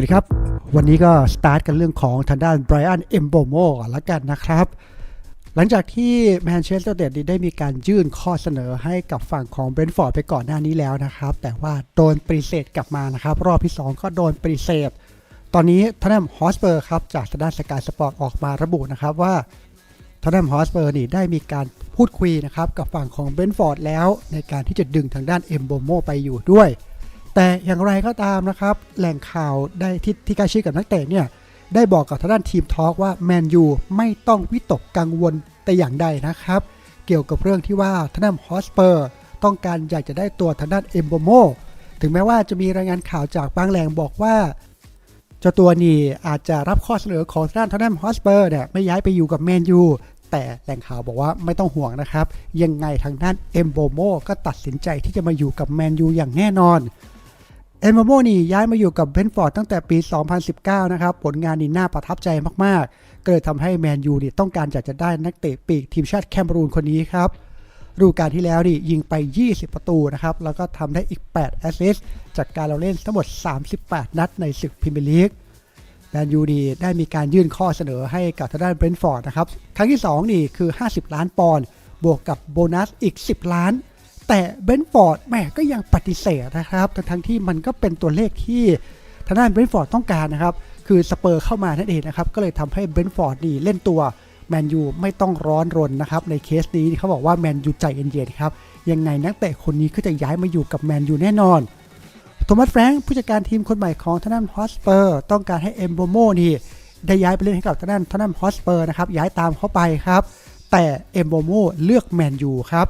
วัสดีครับ วันนี้ก็สตาร์ทกันเรื่องของทางด้านไบรอันเอมโบโม่ละกันนะครับ หลังจากที่แมนเชสเตอร์เดดได้มีการยื่นข้อเสนอให้กับฝั่งของเบรนฟอร์ดไปก่อนหน้านี้แล้วนะครับ แต่ว่าโดนปฏิเสธกลับมานะครับ รอบที่ 2 ก็โดนปฏิเสธ ตอนนี้ทนแนมฮอสเปอร์ครับจากทางด้านสกายสปอร์ตออกมาระบุนะครับว่าทนแนมฮอสเปอร์นี่ได้มีการพูดคุยนะครับกับฝั่งของเบรนฟอร์ดแล้วในการที่จะดึงทางด้านเอมโบโมไปอยู่ด้วย แต่อย่างไรก็ตามนะครับ แหล่งข่าวได้ที่ที่ใกล้ชิดกับนักเตะเนี่ยได้บอกกับทางด้านทีมทอล์กว่าแมนยูไม่ต้องวิตกกังวลแต่อย่างใดนะครับ เกี่ยวกับเรื่องที่ว่าทางด้านฮอสเปอร์ ต้องการอยากจะได้ตัวทางด้านเอมโบโมถึงแม้ว่าจะมีรายงานข่าวจากบางแหล่งบอกว่าเจ้าตัวนี่อาจจะรับข้อเสนอของทางด้านทางด้านฮอสเปอร์เนี่ยไม่ย้ายไปอยู่กับแมนยูแต่แหล่งข่าวบอกว่าไม่ต้องห่วงนะครับ ยังไงทางด้านเอมโบโมก็ตัดสินใจที่จะมาอยู่กับแมนยูอย่างแน่นอน เอ็นโมโมนี่ย้ายมาอยู่กับเบนฟอร์ดตั้งแต่ปี 2019 นะครับ ผลงานนี่น่าประทับใจมากๆ ก็เลยทำให้แมนยูนี่ต้องการอยากจะได้นักเตะปีกทีมชาติแคมรูนคนนี้ครับฤดูกาลที่แล้วนี่ยิงไป 20 ประตูนะครับ แล้วก็ทำได้อีก 8 แอสซิสต์จากการเราเล่นทั้งหมด 38 นัดในศึกพรีเมียร์ลีกแมนยูนี่ได้มีการยื่นข้อเสนอให้กับทางด้านเบรนฟอร์ดนะครับ ครั้งที่ 2 นี่คือ 50 ล้านปอนด์บวกกับโบนัสอีก 10 ล้าน แต่เบนท์ฟอร์ดแหมก็ยังปฏิเสธนะครับ ทั้งทั้งที่มันก็เป็นตัวเลขที่ทางด้านเบนท์ฟอร์ดต้องการนะครับ คือสเปอร์เข้ามานั่นเองนะครับ ก็เลยทำให้เบนท์ฟอร์ดนี่เล่นตัวแมนยูไม่ต้องร้อนรนนะครับ ในเคสนี้เขาบอกว่าแมนยูใจเย็นๆครับ ยังไงนักเตะคนนี้ก็จะย้ายมาอยู่กับแมนยูแน่นอน โทมัสแฟรงค์ผู้จัดการทีมคนใหม่ของทางด้านฮอสเปอร์ต้องการให้เอมโบโมนี่ได้ย้ายไปเล่นให้กับทางด้านทางด้านฮอสเปอร์นะครับย้ายตามเข้าไปครับแต่เอมโบโมเลือกแมนยูครับ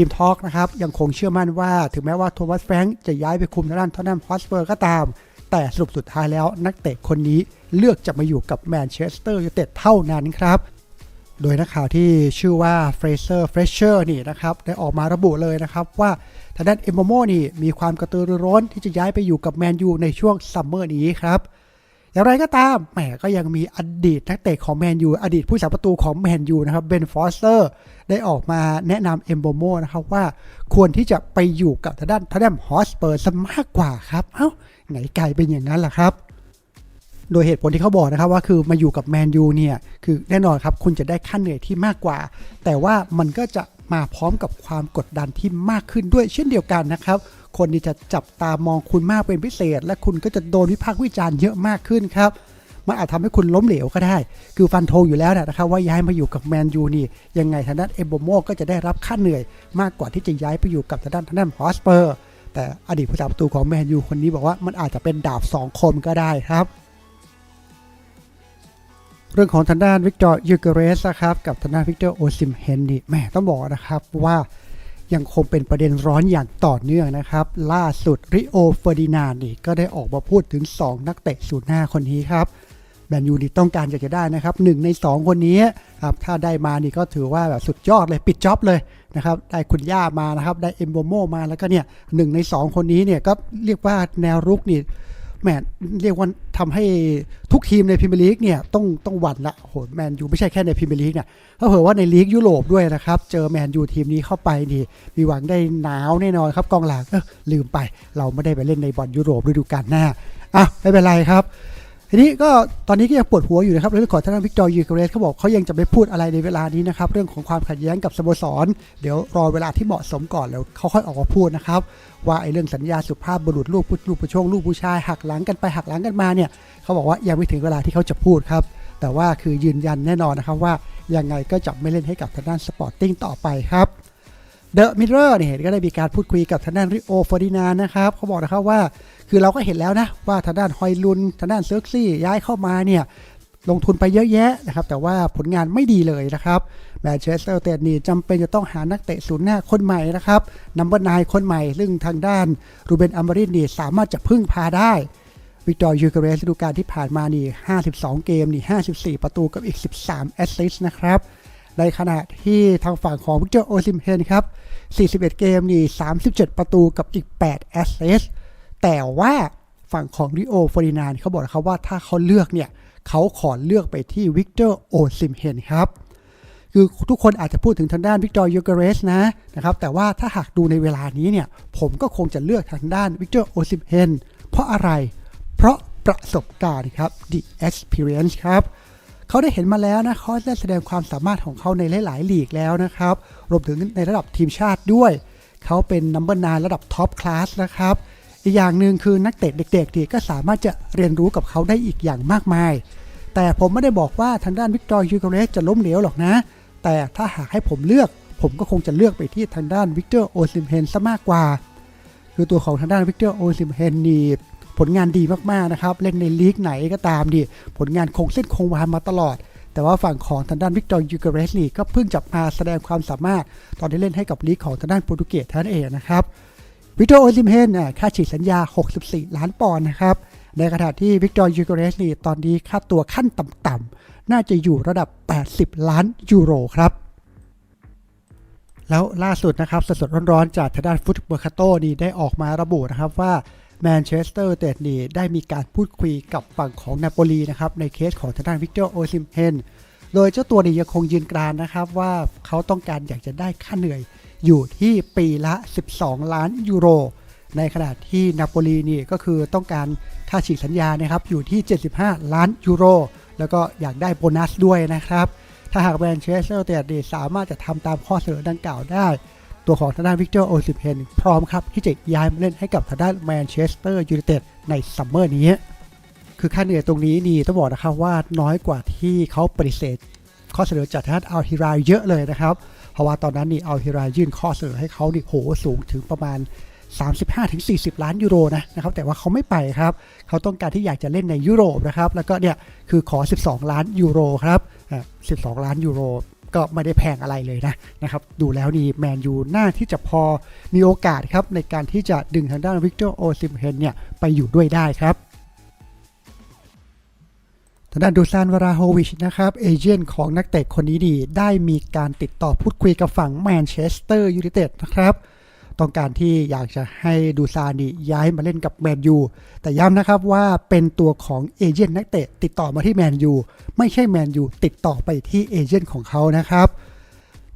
ทีมทอล์กนะครับยังคงเชื่อมั่นว่า ถึงแม้ว่าโทมัสแฟรงค์จะย้ายไปคุมทางด้านทางด้านฮอสเปอร์ก็ตาม แต่สรุปสุดท้ายแล้วนักเตะคนนี้เลือกจะมาอยู่กับแมนเชสเตอร์ยูไนเต็ดเท่านั้นครับโดยนักข่าวที่ชื่อว่าเฟรเซอร์เฟรเชอร์นี่นะครับได้ออกมาระบุเลยนะครับว่าทางด้านเอมโบโมนี่มีความกระตือรือร้นที่จะย้ายไปอยู่กับแมนยูในช่วงซัมเมอร์นี้ครับ อย่างไรก็ตามแหมก็ยังมีอดีตนักเตะของแมนยูอดีตผู้สาประตูของแมนยูนะครับเบนฟอสเตอร์ได้ออกมาแนะนำเอมโบโมนะครับว่าควรที่จะไปอยู่กับทางด้านทางด้านฮอสเปอร์ซะมากกว่าครับ เอ้าไหนกลเป็นอย่างนั้นล่ะครับโดยเหตุผลที่เขาบอกนะครับว่าคือมาอยู่กับแมนยูเนี่ยคือแน่นอนครับคุณจะได้ค่าเหนื่อยที่มากกว่า แต่ว่ามันก็จะมาพร้อมกับความกดดันที่มากขึ้นด้วยเช่นเดียวกันนะครับ คนที่จะจับตามองคุณมากเป็นพิเศษ และคุณก็จะโดนวิพากษ์วิจารณ์เยอะมากขึ้นครับมันอาจทำให้คุณล้มเหลวก็ได้ คือฟันธงอยู่แล้วนะครับว่าย้ายมาอยู่กับแมนยูนี่ยังไงทางด้านเอโบโมก็จะได้รับค่าเหนื่อย มากกว่าที่จะย้ายไปอยู่กับทางด้านทางด้านฮอสเปอร์ แต่อดีตผู้สาประตูของแมนยูคนนี้บอกว่ามันอาจจะเป็นดาบสองคมก็ได้ครับ เรื่องของทางด้านวิกตอร์ยูเกเรสครับกับทางด้านวิกเตอร์โอซิมเฮนนี่แหมต้องบอกนะครับว่า ยังคงเป็นประเด็นร้อนอย่างต่อเนื่องนะครับ ล่าสุดริโอเฟอร์ดินานนี่ก็ได้ออกมาพูดถึง 2 นักเตะสูตรหน้าคนนี้ครับแมนยูนี่ต้องการอยากจะได้นะครับหนึ่งใน 2 คนนี้ครับถ้าได้มานี่ก็ถือว่าแบบสุดยอดเลยปิดจ็อบเลยนะครับได้คุณย่ามานะครับได้เอมโบโมมาแล้วก็เนี่ยหนึ่งใน 2 คนนี้เนี่ยก็เรียกว่าแนวรุกนี่ แมนเรียกว่าทำให้ทุกทีมในพรีเมียร์ลีกเนี่ยต้องต้องหวั่นละโหแมนยูไม่ใช่แค่ในพรีเมียร์ลีกเนี่ยถ้าเผื่อว่าในลีกยุโรปด้วยนะครับ เจอแมนยูทีมนี้เข้าไปนี่มีหวังได้หนาวแน่นอนครับกองหลังเออลืมไป เราไม่ได้ไปเล่นในบอลยุโรปฤดูกาลหน้าอะไม่เป็นไรครับ ทีนี้ก็ตอนนี้ก็ยังปวดหัวอยู่นะครับเรื่องของทางด้านวิกตอร์ยูเกเรสเขาบอกเขายังจะไม่พูดอะไรในเวลานี้นะครับเรื่องของความขัดแย้งกับสโมสร เดี๋ยวรอเวลาที่เหมาะสมก่อนแล้วเขาค่อยออกมาพูดนะครับว่าไอ้เรื่องสัญญาสุภาพบุรุษลูกผู้ลูกผู้ชงลูกผู้ชายหักหลังกันไปหักหลังกันมาเนี่ยเขาบอกว่ายังไม่ถึงเวลาที่เขาจะพูดครับแต่ว่าคือยืนยันแน่นอนนะครับว่ายังไงก็จะไม่เล่นให้กับทางด้านสปอร์ติ้งต่อไปครับ เดอะมิเรอร์เนี่ยก็ได้มีการพูดคุยกับทางด้านริโอฟอร์ดินานนะครับเขาบอกนะครับว่าคือเราก็เห็นแล้วนะว่าทางด้านฮอยลุนทางด้านเซิร์กซี่ย้ายเข้ามาเนี่ยลงทุนไปเยอะแยะนะครับแต่ว่าผลงานไม่ดีเลยนะครับแมนเชสเตอร์เตดนี่จำเป็นจะต้องหานักเตะศูนย์หน้าคนใหม่นะครับนัมเบอร์นายคนใหม่ ซึ่งทางด้านรูเบนอัมบรินนี่สามารถจะพึ่งพาได้วิกตอร์ยูเกเรสฤดูกาลที่ผ่านมานี่ 52 เกมนี่ 54 ประตูกับอีก 13 แอสซิสต์นะครับ ในขณะที่ทางฝั่งของวิกเตอร์โอซิมเฮนครับ 41 เกมนี่ 37 ประตูกับอีก 8 แอสเซสแต่ว่าฝั่งของริโอฟอรินานเขาบอกนะครับว่าถ้าเขาเลือกเนี่ยเขาขอเลือกไปที่วิกเตอร์โอซิมเฮนครับคือทุกคนอาจจะพูดถึงทางด้านวิกตอร์ยูเกเรสนะนะครับแต่ว่าถ้าหากดูในเวลานี้เนี่ยผมก็คงจะเลือกทางด้านวิกเตอร์โอซิมเฮนเพราะอะไร เพราะประสบการณ์ครับ the experience ครับ เขาได้เห็นมาแล้วนะเขาได้แสดงความสามารถของเขาในหลายๆลีกแล้วนะครับ รวมถึงในระดับทีมชาติด้วย เขาเป็นนัมเบอร์นระดับท็อปคลาสนะครับ อีกอย่างหนึ่งคือนักเตะเด็กๆที่ก็สามารถจะเรียนรู้กับเขาได้อีกอย่างมากมาย แต่ผมไม่ได้บอกว่าทางด้านวิกตอร์ยูเกเรสจะล้มเหลวหรอกนะ แต่ถ้าหากให้ผมเลือกผมก็คงจะเลือกไปที่ทางด้านวิกเตอร์โอซิมเฮนซะมากกว่า คือตัวของทางด้านวิกเตอร์โอซิมเฮนนี่ ผลงานดีมากๆนะครับ เล่นในลีกไหนก็ตามดิผลงานคงเส้นคงวามาตลอด แต่ว่าฝั่งของทางด้านวิกตอร์ยูเกเรสนี่ก็เพิ่งจับมาแสดงความสามารถ ตอนที่เล่นให้กับลีกของทางด้านโปรตุเกสเท่านั้นเองนะครับวิกตอร์โอซิมเฮนค่าฉีดสัญญา 64 ล้านปอนด์นะครับในขณะที่วิกตอร์ยูเกเรสนี่ตอนนี้ค่าตัวขั้นต่ำๆน่าจะอยู่ระดับ 80 ล้านยูโรครับแล้วล่าสุดนะครับสดๆร้อนๆจากทางด้านฟุตบอร์คาโตนี่ได้ออกมาระบุนะครับว่า แมนเชสเตอร์เตดนีได้มีการพูดคุยกับฝั่งของนาโปลีนะครับในเคสของทางด้านวิกเตอร์โอซิมเฮนโดยเจ้าตัวนี้ยังคงยืนกรานนะครับว่าเขาต้องการอยากจะได้ค่าเหนื่อยอยู่ที่ปีละ 12 ล้านยูโร ในขณะที่นาโปลีนี่ก็คือต้องการค่าฉีกสัญญานะครับอยู่ที่ 75 ล้านยูโร แล้วก็อยากได้โบนัสด้วยนะครับ ถ้าหากแมนเชสเตอร์ยูไนเต็ดสามารถจะทำตามข้อเสนอดังกล่าวได้ ตัวของทางด้านวิกเตอร์โอซิเพนพร้อมครับที่จะย้ายมาเล่นให้กับทางด้านแมนเชสเตอร์ยูไนเต็ดในซัมเมอร์นี้ คือค่าเหนื่อยตรงนี้นี่ต้องบอกนะครับว่าน้อยกว่าที่เขาปฏิเสธ ข้อเสนอจากทางด้านอัลฮิรายเยอะเลยนะครับ เพราะว่าตอนนั้นนี่อัลฮิรายยื่นข้อเสนอให้เขานี่โหสูงถึงประมาณ 35-40 ล้านยูโรนะนะครับแต่ว่าเขาไม่ไปครับ เขาต้องการที่อยากจะเล่นในยุโรปนะครับแล้วก็เนี่ยคือขอ 12 ล้านยูโรครับอะ12 ล้านยูโร ก็ไม่ได้แพงอะไรเลยนะนะครับดูแล้วนี่แมนยูน่าที่จะพอมีโอกาสครับในการที่จะดึงทางด้านวิกเตอร์โอซิมเฮนเนี่ยไปอยู่ด้วยได้ครับทางด้านดูซานวราโฮวิชนะครับเอเจนต์ของนักเตะคนนี้ดี ได้มีการติดต่อพูดคุยกับฝั่งแมนเชสเตอร์ยูไนเต็ดนะครับ ต้องการที่อยากจะให้ดูซานี่ย้ายมาเล่นกับแมนยู แต่ย้ำนะครับว่าเป็นตัวของเอเจนต์นักเตะติดต่อมาที่แมนยู ไม่ใช่แมนยูติดต่อไปที่เอเจนต์ของเขานะครับ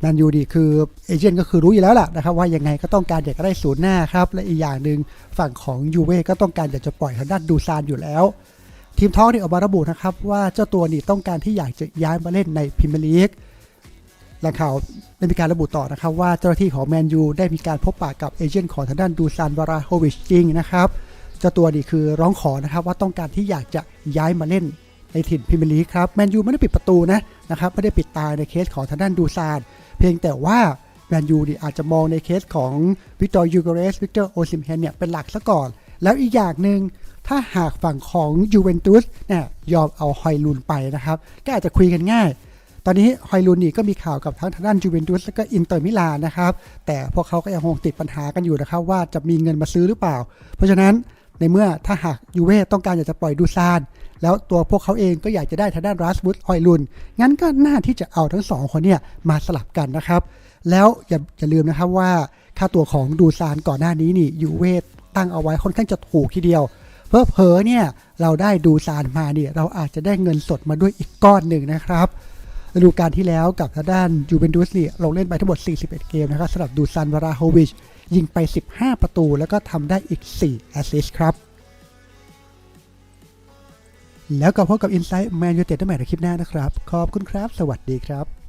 แมนยูดีคือเอเจนต์ก็คือรู้อยู่แล้วล่ะนะครับว่ายังไงก็ต้องการอยากจะได้ศูนย์หน้าครับ และอีกอย่างหนึ่งฝั่งของยูเว่ก็ต้องการอยากจะปล่อยทางด้านดูซานอยู่แล้ว ทีมท้อล์กนี่ออกมาระบุนะครับว่าเจ้าตัวนี่ต้องการที่อยากจะย้ายมาเล่นในพรีเมียร์ลีก แหล่งข่าวได้มีการระบุต่อนะครับว่าเจ้าหน้าที่ของแมนยูได้มีการพบปะกับเอเจนต์ของทางด้านดูซานวาราโฮวิชจริงนะครับเจ้าตัวนี่คือร้องขอนะครับว่าต้องการที่อยากจะย้ายมาเล่นในถิ่นพรีเมียร์ลีครับแมนยูไม่ได้ปิดประตูนะนะครับไม่ได้ปิดตาในเคสของทางด้านดูซานเพียงแต่ว่าแมนยูนี่อาจจะมองในเคสของวิกตอร์ยูเกเรสวิกเตอร์โอซิมเฮนเนี่ยเป็นหลักซะก่อน แล้วอีกอย่างหนึ่งถ้าหากฝั่งของยูเวนตุสเนี่ยยอมเอาฮอยลุนไปนะครับ ก็อาจจะคุยกันง่าย ตอนนี้ฮอยลุนนี่ก็มีข่าวกับทั้งทางด้านยูเวนตุสและก็อินเตอร์มิลานนะครับ แต่พวกเขาก็ยังคงติดปัญหากันอยู่นะครับว่าจะมีเงินมาซื้อหรือเปล่า เพราะฉะนั้นในเมื่อถ้าหากยูเว่ต้องการอยากจะปล่อยดูซาน แล้วตัวพวกเขาเองก็อยากจะได้ทางด้านรัสบุตฮอยลุน งั้นก็น่าที่จะเอาทั้งสองคนเนี่ยมาสลับกันนะครับ แล้วอย่าอย่าลืมนะครับว่าค่าตัวของดูซานก่อนหน้านี้นี่ยูเว่ตั้งเอาไว้ค่อนข้างจะถูกทีเดียวเพอเพอเนี่ยเราได้ดูซานมาเนี่ยเราอาจจะได้เงินสดมาด้วยอีกก้อนหนึ่งนะครับ ฤดูกาลที่แล้วกับทางด้านยูเวนตุสเนี่ยลงเล่นไปทั้งหมด 41 เกมนะครับสำหรับดูซันวาราโฮวิชยิงไป 15 ประตูแล้วก็ทำได้อีก 4 แอสซิสต์ครับ แล้วก็พบกับอินไซต์แมนยูเต็ดได้ใหม่ในคลิปหน้านะครับ ขอบคุณครับ สวัสดีครับ